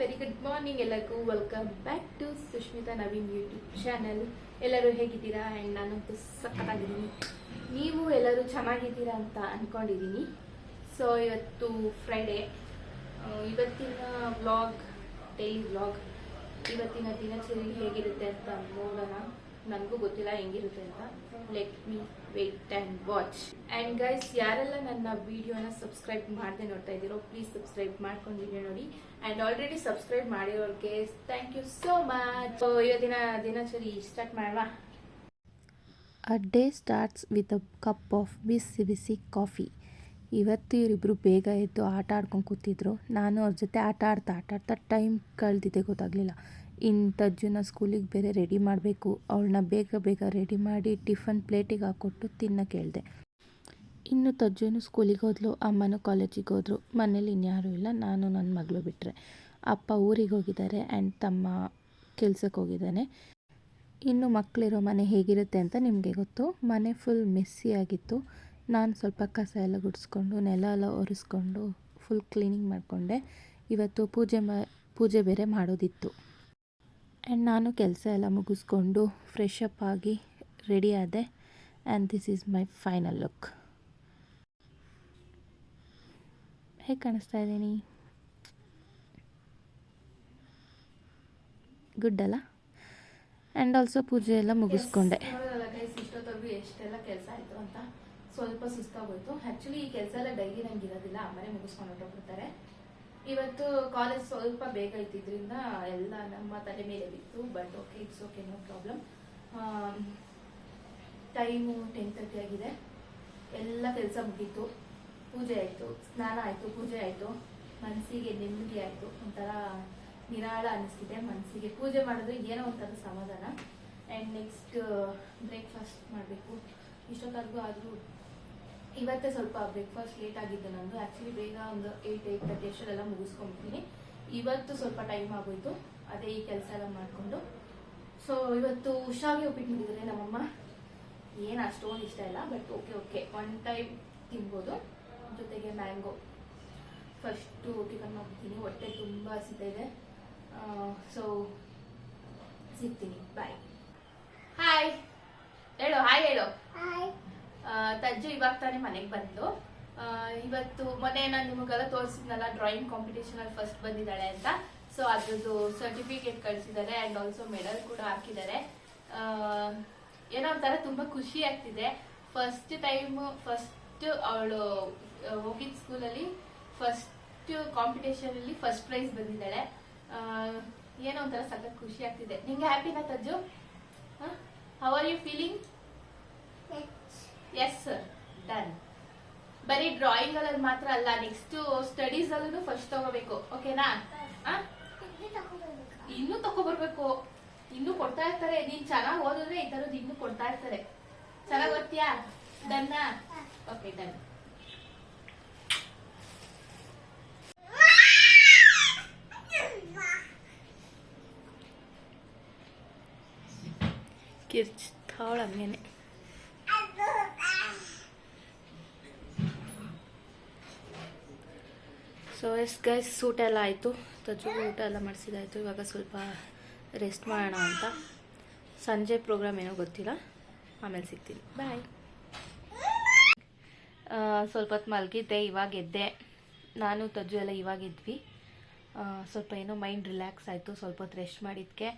Very good morning ಎಲ್ಲರಿಗೂ. Welcome back to Sushmita Naveen YouTube channel ಎಲ್ಲರೂ ಹೇಗಿದ್ದೀರಾ? And ನಾನಂತೂ ಸಖತ್ತಾಗಿದ್ದೀನಿ. ನೀವು ಎಲ್ಲರೂ ಚೆನ್ನಾಗಿದ್ದೀರಾ ಅಂತ ಅಂದ್ಕೊಂಡಿದ್ದೀನಿ ಸೊ ಇವತ್ತು ಫ್ರೈಡೇ ಇವತ್ತಿನ ವ್ಲಾಗ್ ಡೈಲಿ ವ್ಲಾಗ್ ಇವತ್ತಿನ ದಿನಚರಿ ಹೇಗಿರುತ್ತೆ ಅಂತ ನೋಡೋಣ. ನನಗೂ ಗೊತ್ತಿಲ್ಲ ಹೆಂಗಿರುತ್ತೆ ಅಂತ. Let me wait and watch and guys ಯಾರೆಲ್ಲ ನನ್ನ ವಿಡಿಯೋನ ಸಬ್ಸ್ಕ್ರೈಬ್ ಮಾಡದೆ ನೋಡ್ತಾ ಇದ್ದೀರೋ ಪ್ಲೀಸ್ ಸಬ್ಸ್ಕ್ರೈಬ್ ಮಾಡ್ಕೊಂಡು ನೋಡಿ. ಆ್ಯಂಡ್ ಆಲ್ರೆಡಿ ಸಬ್ಸ್ಕ್ರೈಬ್ ಮಾಡಿರೋರಿಗೆ ಥ್ಯಾಂಕ್ ಯು ಸೋ ಮಚ್ ಇವತ್ತಿನ ದಿನಚರಿ ಸ್ಟಾರ್ಟ್ ಮಾಡುವ? A day starts with a cup of ಬಿಸಿ ಬಿಸಿ ಕಾಫಿ ಇವತ್ತು ಇವರಿಬ್ಬರು ಬೇಗ ಎದ್ದು ಆಟ ಆಡ್ಕೊಂಡು ಕೂತಿದ್ರು. ನಾನು ಅವ್ರ ಜೊತೆ ಆಟ ಆಡ್ತಾ ಆಟ ಆಡ್ತಾ ಟೈಮ್ ಕಳೆದಿದ್ದೆ ಗೊತ್ತಾಗಲಿಲ್ಲ. ಇನ್ನು ತಜ್ಜುನ ಸ್ಕೂಲಿಗೆ ಬೇರೆ ರೆಡಿ ಮಾಡಬೇಕು. ಅವಳನ್ನ ಬೇಗ ಬೇಗ ರೆಡಿ ಮಾಡಿ ಟಿಫನ್ ಪ್ಲೇಟಿಗೆ ಹಾಕ್ಕೊಟ್ಟು ತಿನ್ನಕ್ಕೆ ಕೇಳಿದೆ. ಇನ್ನು ತಜ್ಜುನು ಸ್ಕೂಲಿಗೆ ಹೋದ್ಲು, ಅಮ್ಮನೂ ಕಾಲೇಜಿಗೆ ಹೋದ್ರು. ಮನೇಲಿ ಇನ್ಯಾರೂ ಇಲ್ಲ, ನಾನು ನನ್ನ ಮಗಳು ಬಿಟ್ಟರೆ ಅಪ್ಪ ಊರಿಗೆ ಹೋಗಿದ್ದಾರೆ ಆ್ಯಂಡ್ ತಮ್ಮ ಕೆಲ್ಸಕ್ಕೆ ಹೋಗಿದ್ದಾನೆ. ಇನ್ನು ಮಕ್ಕಳಿರೋ ಮನೆ ಹೇಗಿರುತ್ತೆ ಅಂತ ನಿಮಗೆ ಗೊತ್ತು. ಮನೆ ಫುಲ್ ಮೆಸ್ಸಿ ಆಗಿತ್ತು. ನಾನು ಸ್ವಲ್ಪ ಕಸ ಎಲ್ಲ ಗುಡಿಸ್ಕೊಂಡು, ನೆಲ ಎಲ್ಲ ಒರೆಸ್ಕೊಂಡು ಫುಲ್ ಕ್ಲೀನಿಂಗ್ ಮಾಡಿಕೊಂಡೆ. ಇವತ್ತು ಪೂಜೆ ಮ, ಪೂಜೆ ಬೇರೆ ಮಾಡೋದಿತ್ತು. ಆ್ಯಂಡ್ ನಾನು ಕೆಲಸ ಎಲ್ಲ ಮುಗಿಸ್ಕೊಂಡು ಫ್ರೆಶ್ ಅಪ್ ಆಗಿ ರೆಡಿ ಆದೆ. And this is my final look ಹೇಗೆ ಕಾಣಿಸ್ತಾ ಇದ್ದೀನಿ ಗುಡ್ ಅಲ್ಲ? ಆ್ಯಂಡ್ ಆಲ್ಸೋ ಪೂಜೆ ಎಲ್ಲ ಮುಗಿಸ್ಕೊಂಡೆ. ಎಷ್ಟೆಲ್ಲ ಕೆಲಸ ಆಯಿತು ಅಂತ. ಸ್ವಲ್ಪ ಸುಸ್ತಾಗೋಯ್ತು. ಆ್ಯಕ್ಚುಲಿ ಈ ಕೆಲಸ ಎಲ್ಲ ಡೈಲಿ ನಂಗೆ ಇರೋದಿಲ್ಲ. ಅಮ್ಮನೇ ಮುಗಿಸ್ಕೊಂಡು ಹೊರಟೋಗ್ಬಿಡ್ತಾರೆ. ಇವತ್ತು ಕಾಲೇಜ್ ಸ್ವಲ್ಪ ಬೇಗ ಇದ್ದಿದ್ರಿಂದ ಎಲ್ಲ ನಮ್ಮ ತಲೆ ಮೇಲೆ ಬಿತ್ತು but okay it's okay no problem time ten thirty ಆಗಿದೆ. ಎಲ್ಲ ಕೆಲಸ ಮುಗೀತು. ಪೂಜೆ ಆಯಿತು, ಸ್ನಾನ ಆಯಿತು, ಪೂಜೆ ಆಯಿತು. ಮನಸ್ಸಿಗೆ ನೆಮ್ಮದಿ ಆಯಿತು. ಒಂಥರ ನಿರಾಳ ಅನಿಸ್ತಿದೆ ಮನಸ್ಸಿಗೆ ಪೂಜೆ ಮಾಡಿದ್ರೆ ಏನೋ ಒಂಥರ ಸಮಾಧಾನ. ಆ್ಯಂಡ್ ನೆಕ್ಸ್ಟ್ ಬ್ರೇಕ್ಫಾಸ್ಟ್ ಮಾಡಬೇಕು. ಇಷ್ಟೊತ್ತಾದ್ರೂ ಆದರೂ ಇವತ್ತೇ ಸ್ವಲ್ಪ ಬ್ರೇಕ್ಫಾಸ್ಟ್ ಲೇಟ್ ಆಗಿದ್ದು ನಂದು. ಆ್ಯಕ್ಚುಲಿ ಬೇಗ ಒಂದು ಏಯ್ಟ್ ಏಟ್ ತರ್ಟಿ ಅಷ್ಟರಲ್ಲೆಲ್ಲ ಮುಗಿಸ್ಕೊಂಡ್ಬಿಡ್ತೀನಿ. ಇವತ್ತು ಸ್ವಲ್ಪ ಟೈಮ್ ಆಗೋಯ್ತು. ಅದೇ ಈ ಕೆಲಸ ಎಲ್ಲ ಮಾಡಿಕೊಂಡು. ಸೊ ಇವತ್ತು ಹುಷಾಗಿ ಉಪ್ಪಿಟ್ಟು ಮಾಡಿದ್ದಾರೆ ನಮ್ಮಮ್ಮ. ಏನು ಅಷ್ಟೊಂದು ಇಷ್ಟ ಇಲ್ಲ but okay okay one time ತಿನ್ಬೋದು. ಜೊತೆಗೆ ಮ್ಯಾಂಗೋ ಫಸ್ಟು ಟಿಫನ್ ಮಾಡ್ತೀನಿ ಹೊಟ್ಟೆ ತುಂಬ ಹಸಿತಾ ಇದೆ. ಸೊ ಸಿಗ್ತೀನಿ. ಬಾಯ್ ಹಾಯ್ ಹೇಳು ಹಾಯ್ ಹೇಳು. ತಜ್ಜು ಇವಾಗ ತಾನೇ ಮನೆಗೆ ಆ, ಇವತ್ತು ಮೊನ್ನೆ ನಾನು ನಿಮಗೆಲ್ಲ ತೋರಿಸಿದ್ನಲ್ಲ ಡ್ರಾಯಿಂಗ್ ಕಾಂಪಿಟೇಷನ್ ಅಲ್ಲಿ ಫಸ್ಟ್ ಬಂದಿದ್ದಾಳೆ ಅಂತ. ಸೊ ಅದ್ರದ್ದು ಸರ್ಟಿಫಿಕೇಟ್ ಕಳಿಸಿದ್ದಾರೆ ಅಂಡ್ ಆಲ್ಸೋ ಮೆಡಲ್ ಕೂಡ ಹಾಕಿದ್ದಾರೆ. ಏನೋ ಒಂಥರ ತುಂಬಾ ಖುಷಿ ಆಗ್ತಿದೆ. ಫಸ್ಟ್ ಟೈಮ್ ಫಸ್ಟ್ ಅವಳು ಹೋಗಿದ್ದ ಸ್ಕೂಲಲ್ಲಿ ಫಸ್ಟ್ ಕಾಂಪಿಟೇಷನ್ ಅಲ್ಲಿ ಫಸ್ಟ್ ಪ್ರೈಸ್ ಬಂದಿದ್ದಾಳೆ. ಏನೋ ಒಂಥರ ಸಖತ್ ಖುಷಿ ಆಗ್ತಿದೆ. ನಿಂಗೆ ಹ್ಯಾಪಿನಾ ತಜ್ಜು? How? Are you feeling yes sir done ಬರೀ ಡ್ರಾಯಿಂಗ್ ಅಲ್ಲಿ ಮಾತ್ರ ಅಲ್ಲ ನೆಕ್ಸ್ಟ್ ಸ್ಟಡೀಸ್ ಅಲ್ಲೂ ಫಸ್ಟ್ ತಗೋಬೇಕು. ಓಕೆನಾ ಇನ್ನು ತಗೋಬರ್ಬೇಕು. ಇನ್ನೂ ಕೊಡ್ತಾ ಇರ್ತಾರೆ. ನೀನ್ ಚೆನ್ನಾಗಿ ಓದಿದ್ರೆ ಈ ತರದ್ ಇನ್ನೂ ಕೊಡ್ತಾ ಇರ್ತಾರೆ. ಚೆನ್ನಾಗ್ ಓದ್ತೀಯಾ? ಡನ್ನ ಓಕೆ ಡನ್ ಕಿರ್ಚ್ತಾವಳ ಹಂಗೇನೆ. ಸೊ ಎಸ್ ಗೈಸ್ ಊಟ ಎಲ್ಲ ಆಯಿತು. ತಜ್ಜು ಊಟ ಎಲ್ಲ ಮಾಡಿಸಿದಾಯಿತು. ಇವಾಗ ಸ್ವಲ್ಪ ರೆಸ್ಟ್ ಮಾಡೋಣ ಅಂತ. ಸಂಜೆ ಪ್ರೋಗ್ರಾಮ್ ಏನೋ ಗೊತ್ತಿಲ್ಲ. ಆಮೇಲೆ ಸಿಗ್ತೀನಿ. ಬಾಯ್ ಸ್ವಲ್ಪ ಹೊತ್ತು ಮಲಗಿದ್ದೆ, ಇವಾಗ ಎದ್ದೆ. ನಾನು, ತಜ್ಜು ಎಲ್ಲ ಇವಾಗ ಇದ್ವಿ ಸ್ವಲ್ಪ ಏನೋ ಮೈಂಡ್ ರಿಲ್ಯಾಕ್ಸ್ ಆಯಿತು. ಸ್ವಲ್ಪ ಹೊತ್ತು ರೆಸ್ಟ್ ಮಾಡಿದ್ದಕ್ಕೆ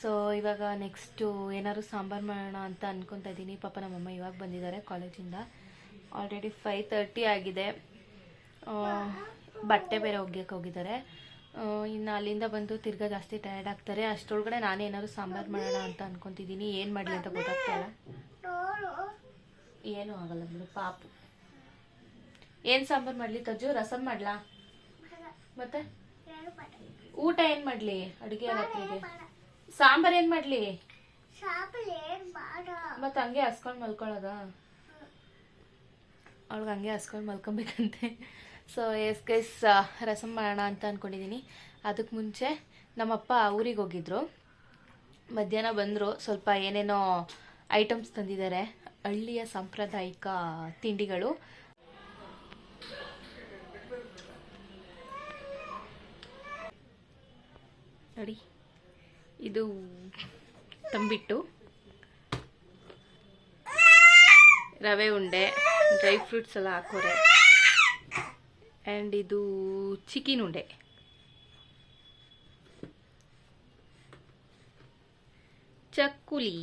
ಸೊ ಇವಾಗ ನೆಕ್ಸ್ಟು ಏನಾದ್ರು ಸಾಂಬಾರು ಮಾಡೋಣ ಅಂತ ಅನ್ಕೊತಾ ಇದ್ದೀನಿ ಪಾಪ ನಮ್ಮಮ್ಮ ಇವಾಗ ಬಂದಿದ್ದಾರೆ ಕಾಲೇಜಿಂದ. ಆಲ್ರೆಡಿ ಫೈವ್ ತರ್ಟಿ ಆಗಿದೆ. ಬಟ್ಟೆ ಬೇರೆ ಒಗ್ಯಕ್ಕೆ ಹೋಗಿದ್ದಾರೆ. ಇನ್ನು ಅಲ್ಲಿಂದ ಬಂದು ತಿರ್ಗಾ ಜಾಸ್ತಿ ಟಯರ್ಡ್ ಆಗ್ತಾರೆ. ಅಷ್ಟರೊಳಗಡೆ ನಾನೇ ಏನಾದ್ರು ಸಾಂಬಾರು ಮಾಡೋಣ ಅಂತ ಅನ್ಕೊತಿದ್ದೀನಿ. ಏನು ಮಾಡಲಿ ಅಂತ ಗೊತ್ತಾಗ್ತಾ ಇಲ್ಲ. ಏನೂ ಆಗಲ್ಲ ಬಿಡು, ಪಾಪು. ಏನು ಸಾಂಬಾರು ಮಾಡಲಿ ತಜ್ಜು? ರಸಮ್ ಮಾಡ್ಲಾ? ಮತ್ತೆ? ಊಟ ಏನು ಮಾಡಲಿ ಅಡುಗೆ ರಾತ್ರಿಗೆ? ಸಾಂಬಾರು ಏನು ಮಾಡಲಿ? ಮತ್ತೆ ಹಂಗೆ ಹಸ್ಕೊಂಡು ಮಲ್ಕೊಳ್ಳೋದ ಅವಳಿಗೆ ಹಂಗೆ ಹಸ್ಕೊಂಡು ಮಲ್ಕೊಬೇಕಂತೆ. ಸೊ ಎಸ್ ಗೈಸ್ ರಸಂ ಮಾಡೋಣ ಅಂತ ಅಂದ್ಕೊಂಡಿದ್ದೀನಿ ಅದಕ್ಕೆ ಮುಂಚೆ ನಮ್ಮಪ್ಪ ಊರಿಗೆ ಹೋಗಿದ್ರು. ಮಧ್ಯಾಹ್ನ ಬಂದರು, ಸ್ವಲ್ಪ ಏನೇನೋ ಐಟಮ್ಸ್ ತಂದಿದ್ದಾರೆ. ಹಳ್ಳಿಯ ಸಾಂಪ್ರದಾಯಿಕ ತಿಂಡಿಗಳು. ನೋಡಿ, ಇದು ತಂಬಿಟ್ಟು. ರವೆ ಉಂಡೆ ಡ್ರೈ ಫ್ರೂಟ್ಸ್ ಎಲ್ಲ ಹಾಕೋರೆ. ಆ್ಯಂಡ್ ಇದು ಚಿಕನ್ ಉಂಡೆ. ಚಕ್ಕುಲಿ.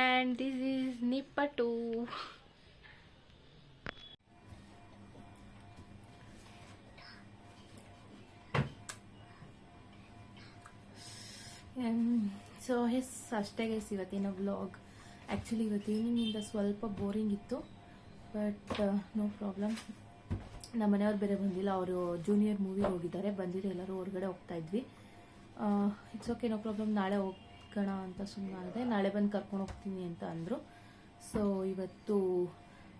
ಆ್ಯಂಡ್ ದಿಸ್ ಈಸ್ ನಿಪ್ಪಟ್ಟು. ಸೊ ಎಸ್ ಅಷ್ಟೇ ಗೈಸ್ ಇವತ್ತಿನ ವ್ಲಾಗ್ ಆ್ಯಕ್ಚುಲಿ ಇವತ್ತು ಈವ್ನಿಂಗಿಂದ ಸ್ವಲ್ಪ ಬೋರಿಂಗ್ ಇತ್ತು ಬಟ್ ನೋ ಪ್ರಾಬ್ಲಮ್ ನಮ್ಮ ಮನೆಯವ್ರು ಬೇರೆ ಬಂದಿಲ್ಲ, ಅವರು ಜೂನಿಯರ್ ಮೂವಿಗೆ ಹೋಗಿದ್ದಾರೆ ಬಂದಿದ್ದು ಎಲ್ಲರೂ ಹೊರಗಡೆ ಹೋಗ್ತಾ ಇದ್ವಿ. ಇಟ್ಸ್ ಓಕೆ ನೋ ಪ್ರಾಬ್ಲಮ್ ನಾಳೆ ಹೋಗೋಣ ಅಂತ ಸುಮ್ಮನೆ ಆಗಿದೆ ನಾಳೆ ಬಂದು ಕರ್ಕೊಂಡು ಹೋಗ್ತೀನಿ ಅಂತ ಅಂದರು. ಸೊ ಇವತ್ತು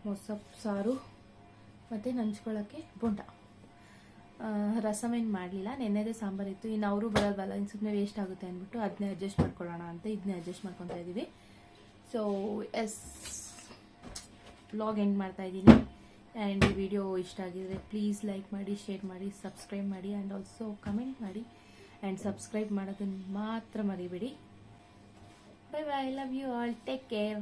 ಮೊಸಪ್ ಸಾರು ಮತ್ತು ನಂಚ್ಕೊಳ್ಳೋಕ್ಕೆ ಬೋಂಡ. ಏನು ಮಾಡಲಿಲ್ಲ, ನೆನ್ನೆದೇ ಸಾಂಬಾರಿತ್ತು ಇನ್ನು ಅವರು ಬರಲ್ವಲ್ಲ ಇನ್ನು ಸುಮ್ಮನೆ ವೇಸ್ಟ್ ಆಗುತ್ತೆ ಅಂದ್ಬಿಟ್ಟು ಅದನ್ನೇ ಅಡ್ಜಸ್ಟ್ ಮಾಡ್ಕೊಳ್ಳೋಣ ಅಂತ, ಇದನ್ನೇ ಅಡ್ಜಸ್ಟ್ ಮಾಡ್ಕೊತಾ ಇದ್ದೀವಿ ಸೊ ಎಸ್ ಬ್ಲಾಗ್ ಎಂಡ್ ಮಾಡ್ತಾ ಇದ್ದೀನಿ. ಆ್ಯಂಡ್ ಈ ವಿಡಿಯೋ ಇಷ್ಟ ಆಗಿದ್ರೆ ಪ್ಲೀಸ್ ಲೈಕ್ ಮಾಡಿ ಶೇರ್ ಮಾಡಿ ಸಬ್ಸ್ಕ್ರೈಬ್ ಮಾಡಿ ಆ್ಯಂಡ್ ಆಲ್ಸೋ ಕಮೆಂಟ್ ಮಾಡಿ. ಆ್ಯಂಡ್ ಸಬ್ಸ್ಕ್ರೈಬ್ ಮಾಡೋದನ್ನು ಮಾತ್ರ ಮರಿಬೇಡಿ. Bye bye love you all take care